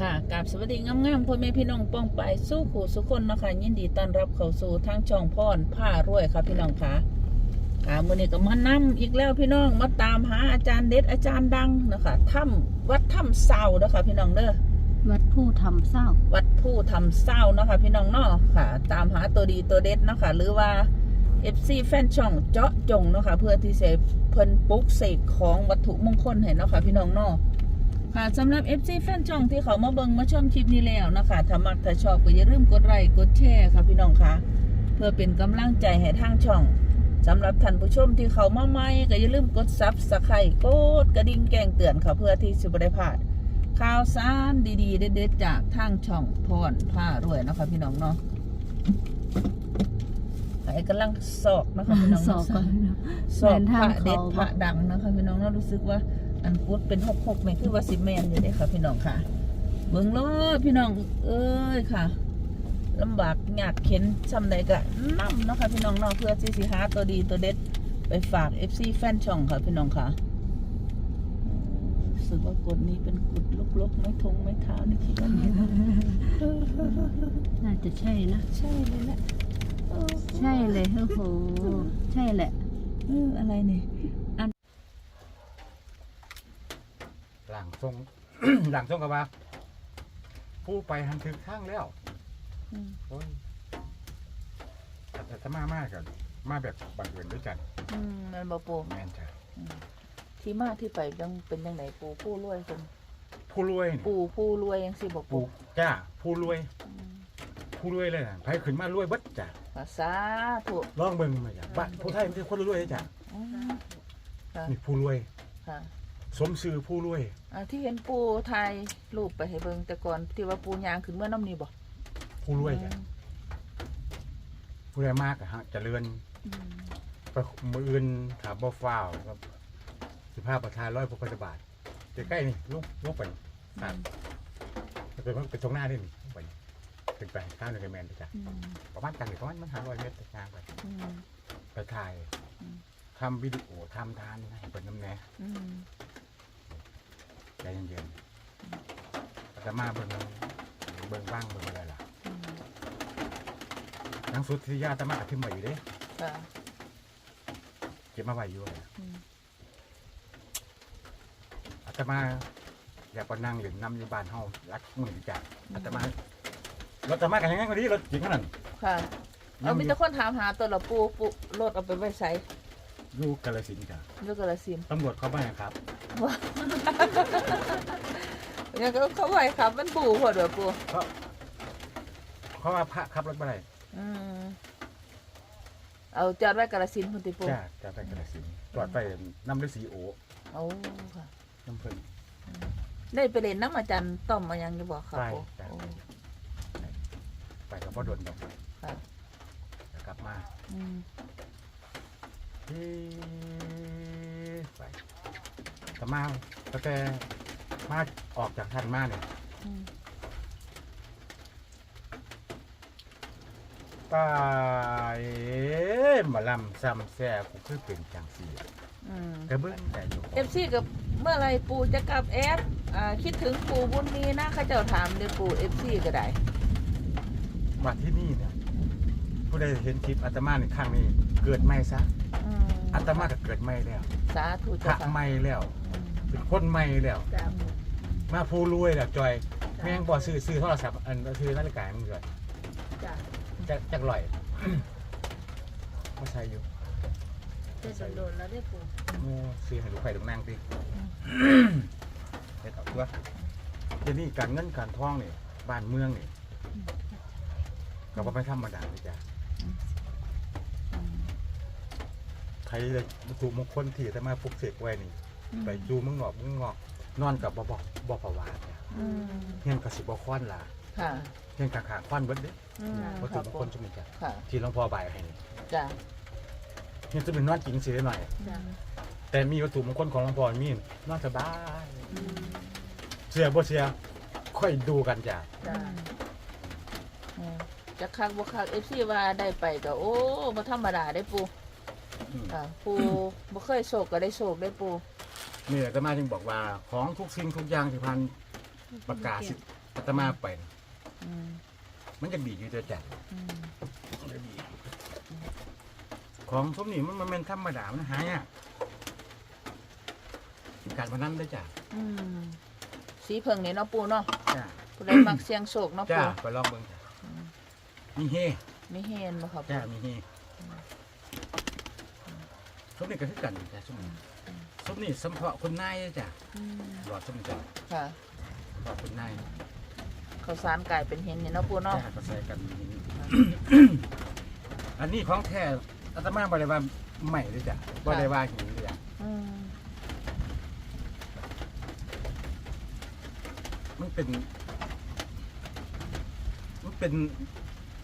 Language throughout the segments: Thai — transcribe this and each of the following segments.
ค่ะกราบสวัสดีงามๆพ่อแม่พี่น้องป้องไปสู้ขู่สุคนเนาะคะยินดีต้อนรับเข้าสู่ทางช่องพรผ้ารวยค่ะพี่น้องค่ะค่ะมื้อนี้ก็มานํอีกแล้วพี่น้องมาตามหาอาจารย์เด็ดอาจารย์ดังนะคะถ้ำวัดถ้ำเศร้าเนาะคะพี่น้องเด้อวัดผู้ทำเศร้า วัดผู้ทำเศร้าเนาะค่ะพี่น้องเนาะค่ะ ตามหาตัวดีตัวเด็ดเนาะค่ะหรือว่า FC แฟนช่องเจาะจงเนาะค่ะเพื่อที่จะเพิ่นปลุกเสกของวัตถุมงคลให้เนาะค่ะพี่น้องเนาะ ค่ะสำหรับ FC แฟนช่องที่เขามาเบิ่งมาชมคลิปนี้แล้วนะคะถ้ามักถ้าชอบก็อย่าลืมกดไลค์กดแชร์ค่ะพี่น้องค่ะเพื่อเป็นกำลังใจให้ทางช่องสำหรับท่านผู้ชมที่เขามาใหม่ก็อย่าลืมกดซับสไครต์กดกระดิ่งแจ้งเตือนค่ะเพื่อที่จะบ่ได้พลาดข่าวสารดีๆ เด็ดๆจากทางช่องพรผ้ารวยเนาะคะพี่น้องเนาะไอ้กำลังสอกเนาะคะพี่น้องสอบก่อนนะสอกพระแม่นทางเด็ดเขาพระดังเนาะคะพี่น้องเนาะรู้สึกว่า อันพุดเป็นหกหกแม่นคือว่าสิแมนอยู่เด้ค่ะ พี่น้องค่ะเบิ่งโลดพี่น้องเอ้ยค่ะลำบากยากเข็นซ้ำใดก็นํเนาะค่ะพี่น้องเนาะเพื่อที่สิหาตัวดีตัวเด็ดไปฝาก FC แฟนช่องค่ะพี่น้องค่ะรู้สึกว่ากดนี้เป็นกุดลกๆ ไม่ทงไม่เท้านี่คิดว่าเนี่ยน่าจะใช่นะใช่เลยแหละเออใช่เลยโอ้โหใช่แหละเอออะไรเนี่ย หลังทรง หลังทรงกับว่า ผู้ไปหันถึงข้างแล้วอืมโอ้ยแต่ถ้ามามากกันมาแบบบังเอิญด้วยกันอืมมันบอปูแม่นจ้ะที่มาที่ไปยังเป็นยังไงปูผู้รวยคนผู้รวยนี่ปูผู้รวยยังสิบอกปูผู้จ้าผู้รวยผู้รวยเลยนะไผขึ้นมารวยเบัดจ้ะภาษาถูกลองเบิ่งมาจ้ะบ้านผู้ไทยมันคือคนรวยเลยจ้ะอืมค่ะนี่ผู้รวย ค่ะ สมชื่อผู้รวย อ่าที่เห็นปูไทยรูปไปให้เบิ่งแต่ก่อนที่ว่าปูยางขึ้นเมื่อน้ำนี่บ่ผู้รวยจ้ะผู้รวยมากอะฮะเจริญอืมไปมืออื่นถามบ่ฟ้าวครับสิบห้าประธานร้อยพระพุทธบาทใกล้ๆนี่ลูกลูกไปครับมันเป็นเป็นตรงหน้านี่นี่ลูกไปถึงไปข้าวในกระแมนไปจ้ะอืมประมาณกันหรือประมาณมันหาร้อยเมตรทางไปอืม ไปถ่ายอืม ทำวิดีโอทำทานให้เป็นน้ำแน่อืม ใจเย็นๆอาตมาเบิ่งเบิ่งบ้างเบิ่งอะไรล่ะอืมหนังสุดที่ญาติอาตมาอธิมไว้อยู่เด้ค่ะเก็บมาไว้อยู่เลยอืมอาตมาอยากไปนั่งเล่นน้ำอยู่บ้านเฮารักมือจ้ะอาตมารถอาตมากันยังไงคนนี้รถจริงขนาดค่ะเอามีแต่คนถามหาตัวละปูปูรถเอาไปไว้ใส่อยู่กาลสินธุ์จ้ะ เรื่องกระสินธุ์ตำรวจเข้าบ้านครับ เนี่ยก็เขาไว้ครับ มันปูพอเด้อปูเพราะเพราะว่าพระขับรถมาไหนอืมเอาจอดไว้กระสินธุ์พุ่นติปูจ้าจะไปกาลสินธุ์จอดไปน้ำฤาษีโอเอาค่ะ น้ำเพิ่น ได้ไปเล่นน้ำอาจารย์ต้อมมายังจะบอกครับไปปูจ้ะ โอ้ ไปกับพ่อดนดอกค่ะจะกลับมาอืมเฮ้ไป กลับมาตั้งแต่มาออกจากท่านมาเนี่ยอืมตายมาลำซ้ำแซ่กูคือเป็นจังสี่อืม กระเบื้องแต่อยู่เอฟซีกับเมื่อไรปูจะกลับแอปอ่าคิดถึงปูบุญมีนะเข้าเจ้าถามเดี๋ยวปูเอฟซีก็ได้ มาที่นี่เนี่ยผู้ใดเห็นคลิปอาตมาในครั้งนี้ เกิดใหม่ซะอืมอาตมาก็เกิดใหม่แล้วสาธุพเจ้าระค่ะ ใหม่แล้วอืม เป็นคนใหม่แล้วจ้ะมาผู้รวยแล้วจอยแม่งบ่ซื้อซื้อโทรศัพท์อันซื้อนาฬิกามึงเลยจ้ะจักจักลอย มาใส่อยู่จะโดนแล้วได้ปูโอ้ซื้อให้ลูกไข่ลูกนางติเฮ็ดเอาตัวเดี๋ยวนี้การเงินการทองนี่บ้านเมืองนี่ก็บ่ไม่ธรรมดาเลยจ้ะอืมใครเลยวัตถุมงคลที่อาตมาปลุกเสกไว้นี่ ไปดูมึงงอกมึงงอก นอนกับบ่บ่บ่ประวาดจ้ะอืมเฮียนก็สิบ่ค้อนล่ะค่ะเฮียนกะขาค้อนเบิดเด้อืมวัตคถุรับมงปูคลชุมนี้จ้ะค่ะที่หลวงพ่อบ่ายให้นี่จ้ะเฮียนจะเป็นนอนจริงสิได้หน่อย จ้ะแต่มีวัตถุมงคลของหลวงพ่อมีนอนสบายอืมเชื่อบ่เชื่อค่อยดูกันจ้ะจ้ะอืมจะคักบ่คักเอฟซีว่าได้ไปก็โอ้บ่ธรรมดาได้ปูอืม ค่ะปูบ่เคยโศกก็ได้โศกได้ปู นี่อาตมาจึงบอกว่าของทุกสิ่งทุกอย่างที่พันประกาศสิอาตมาไปอืมมันจะบีบอยู่ตัวจัดอืมของสมนี่มันมันเป็นธรรมดามันหายากการพนันได้จ้ะอืมสีเพิงนี่เนาะปูเนาะจ้าผู้ใดมักเสียงโศกเนาะจ้าปูไปลองเบิ่งจ้ะมีเฮมีเฮนบ่ครับจ้ามีเฮสมนี่ก็คือกันจ้ะสมนี่ สมนี่สัมเพาะคนนายจ้ะอืมหลอดสมนี่จ้ะค่ะสัมเพาะคนนายข้าวสารกลายเป็นเฮนนี่เนาะปูเนาะจ้าก็ใส่กันอย่างนี้ อันนี้ของแท้อาตมาบริวาใหม่เลยจ้ะบริวาหินเลยจ้ะอืมมันเป็น มันเป็น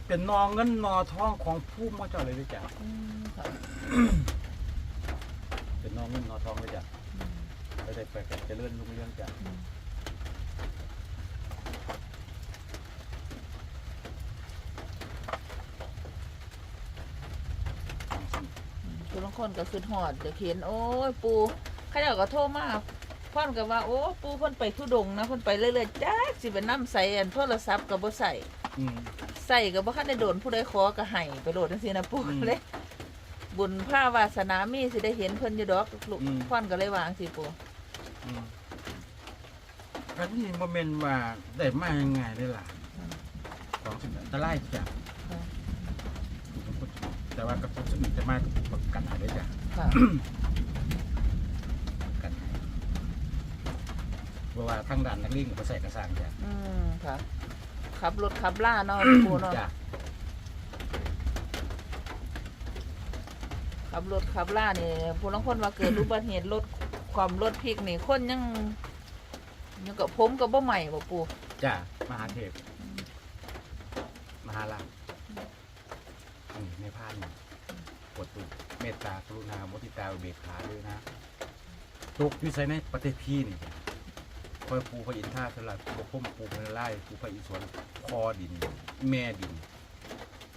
เป็นนอเงินนอทองของผู้มาเจ้าเลยเลยจ้ะ อืมค่ะ เป็นนอเงินนอทองเลยจ้ะไปได้ไปกันเจะเลื่อนลุงเรื่องจ้ะผู้ลางคนก็คือหอดเดี๋ยวเห็นโอ้ยปูเขาเจ้าก็โทรมาพ่อนก็ว่าโอ้ปูเพิ่นไปทุดงค์นะเพิ่นไปเรื่อยๆจ้าสิเป็นน้ำใส่อันโทรศัพท์ก็บ่ใส่อืมใส่ก็บ่คันได้โดนผู้ใดขอก็ให้ไปโดดจังซี่นะปูอืมเลย บุญผ้าวาสนามีสิได้เห็นเพิ่นอยู่ดอกลูกอืมพ่อนก็เลยวาจังสิปูอืมอันนี้โมเมนต์ว่าได้มายังไงได้ล่ะของสิ่งอันตรายจ้ะแต่ว่ากับทุกสิ่งจะมาประกันให้ได้จ้ะค่ะ ประกันให้เพราะว่าทางด้านนักเรียนก็ใส่กระสังจ้ะอืมค่ะขับรถขับล่าเนาะปูเนาะจ้ะ ขับรถขับล่านี่ผู้ลางคนว่าเกิดอุบัติเหตุรถความรถพลิกนี่คนยังยังกับผมกับบ่ใหม่บ่ปูจ้ะมหาเทพ มหาลักษณ์นี่ในพานนี่ปวดตุกเมตตากรุณามุทิตาอุเบกขาด้วยนะตกวิสัยในปฏิพีนี่จ้ะคอยปูพระอินทราสลัดบกพุ่มปูพระไล่ปูพระอิศวรคอดิน แม่ดิน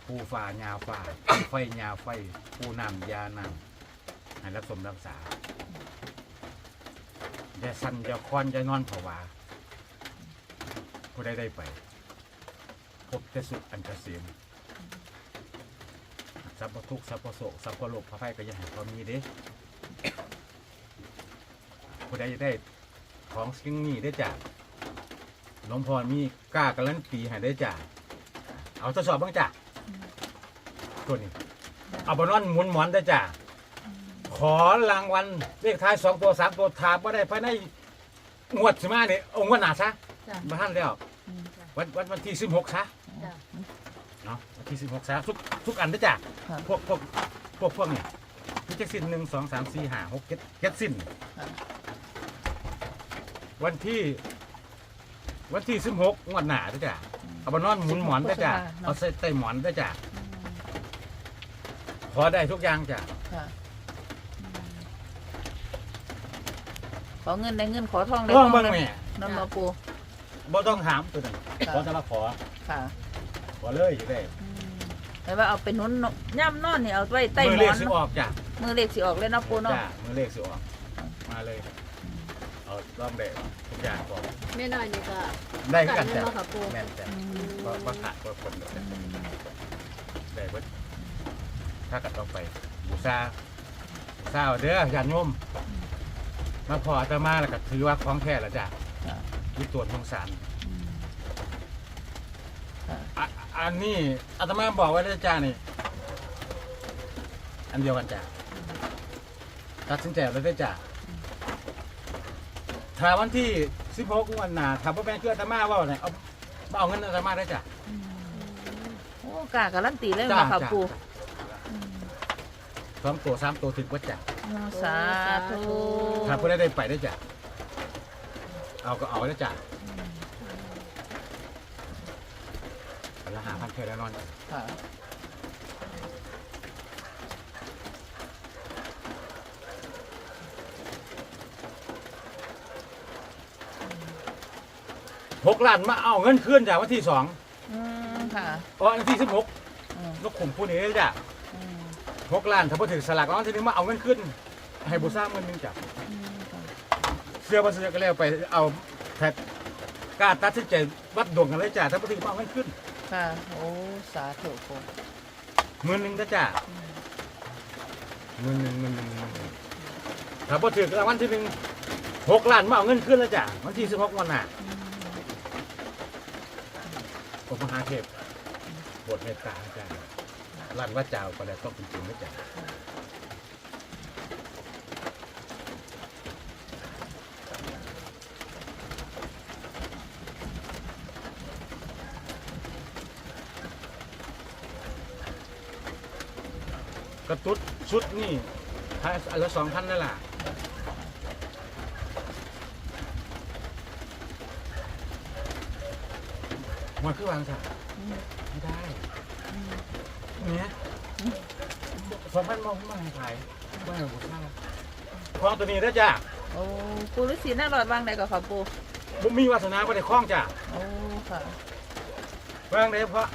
ปูฝ่ายาฝ่าปูไฟยาไฟปูน้ำยาน้ำให้รับสมรักษาอย่าสั่นอย่าควันอย่านอนผวาผู้ใดได้ไป พบแต่สุขอันเกษมสัพพทุกสัพพโศกสัพพโลกพระไฟก็ยังให้ความมีเด้ผู้ใดจะได้ของสิ่งนี้ได้จากหลวงพ่อมีกล้าการันตีให้ได้จากเอาทดสอบบ้างจ้ะ ตัวนี้ เอาบอลนอนหมุนหมอนได้จ้ะขอรางวัลเลขท้ายสองตัวสามตัวถามว่าได้ภายในงวดสิมาเนี่ยเอางวดหนาซะจ้ะบ้านแล้วอืมวันวันวันที่สิบหกซะจ้ะเนาะวันที่สิบหกซะทุกทุกอันได้จ้ะค่ะพวกพวกพวกพวกเนี่ยพี่จะสิ้นหนึ่งสองสามสี่ห้าหกเจ็ดเจ็ดสิ้นค่ะวันที่ วันที่สิบหกงวดหนาได้จ้ะเอาบอลนอนหมุนหมอนได้จ้ะเอาใส่ใต้หมอนได้จ้ะอืม ขอได้ทุกอย่างจ้ะค่ะอืมขอเงินได้เงินขอทองได้ลองทเบิ่งได้แม่นั่นมาปูบ่ต้องถามตัวนั้นค่ะขอจะมาขอค่ะขอเลยอยู่ได้อืมแต่ว่าเอาไปหนุนเนาะย่ำนอนนี่เอาไว้ใต้มืหอมเลอขนสิออกจ้ะมือเล็กสิออกเลยเนาะปูเนาะจ้ะมือเลขสิออก มาเลยเอาลองได้ทุกอย่างบอกแม่น้อยนี่ก็ได้คือกันได้จ้ะเนาะค่ะปู่แม่นจ้ะอืมก็ก็ขาดก็คนเดียวกันได้เบิดถ้ากัดต้องไป บูซาบูซาเอาเด้อญาติโยมมาพออาตมาแล้วก็ถือว่าของแท้แล้วจ้ะค่ะยึดตรวจมงสารอืมค่ะอะอันนี้อาตมาบอกไว้แล้วจ้านี่ อันเดียวกันจ้ะตัดสินใจแล้วได้อจ้ะถ้าวันที่16วันหน้าถ้าพ่อแม่คืออาตมาเว่าเนี่ยเอามาเอาเงินอาตมาได้จ้ะอืมโอ้กาการันตีเลยจ้ะมาค่ะจ้ะปู สองตัวสามตัวถึงวัดจ้ะอืมสาธุถ้าผู้ใดได้ไปได้จ้ะเอาก็เอาได้จ้ะแล้วหาพันเทแล้วนอนค่ะหกล้านมาเอาเงินคืนจากวันที่สองอืมค่ะอ๋อวันที่สิบหกอืมนกขุมผู้นี้ได้จ้ะอืม หกล้านถ้าพอถึงสลากรางวัลที่หนึงมาเอาเงินขึ้น ให้บุษราเงินหนึงจ้ะอืมค่ะเสื้อมาเสื้อก็แล้วไปเอาแท็กกล้าตัดสินใจวัดดวงกันเลยจ้ะถ้าบ่ถึงมาเอาเงินขึ้นค่ะ โอ้ สาธุปูหมื่นหนึงนะจ้ะหมื่นหนึงหมื่นหนึงหมื่นหนึ่งถ้าบ่ถึงรางวัลที่หนึ่งหกล้านมาเอาเงินขึ้นแล้วจ้ะวันที่สิบหกวันน่ะผมมหาเทพบทเมตตาจ้ะ ลั่นว่าเจ้าก็แล้วต้องเป็นจริงนะจ้ะกระตุ้ดชุดนี่ขายอันละสองพันนั่นแหละมันคือวางสัไม่ได้ เนี่ยสองพันมองไม่ให้ขายไม่ให้บุค่าคล้องตัวนี้ได้อจ้ะโอ้ปูฤาษีน่ารอดวางไหนกับค่ะปูบุมีวาสนาก็ได้คล้องจ้ะโอ้ค่ะวางได้เพราะ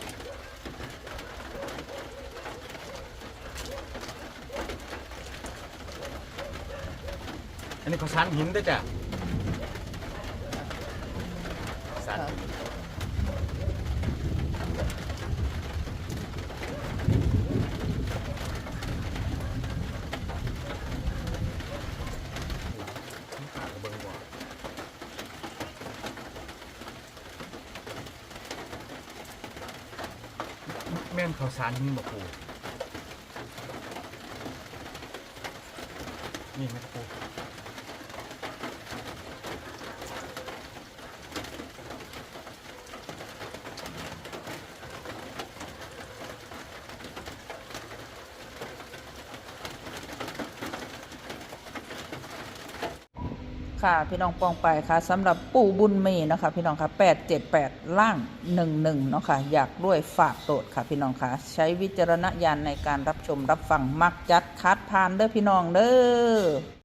อันนี้เขาสานหินได้อจ้ะสานหิน เบิ่งบ่แม่นข้าวสารนี่บ่ปูนี่แม่นปู ค่ะ พี่น้องปองไปค่ะสำหรับปู่บุญมีนะคะ พี่น้องค่ะ878 ล่าง 11เนาะค่ะอยากด้วยฝากโตดค่ะ พี่น้องค่ะ ใช้วิจารณญาณในการรับชมรับฟังมักจัดคัดพานเด้อพี่น้องเด้อ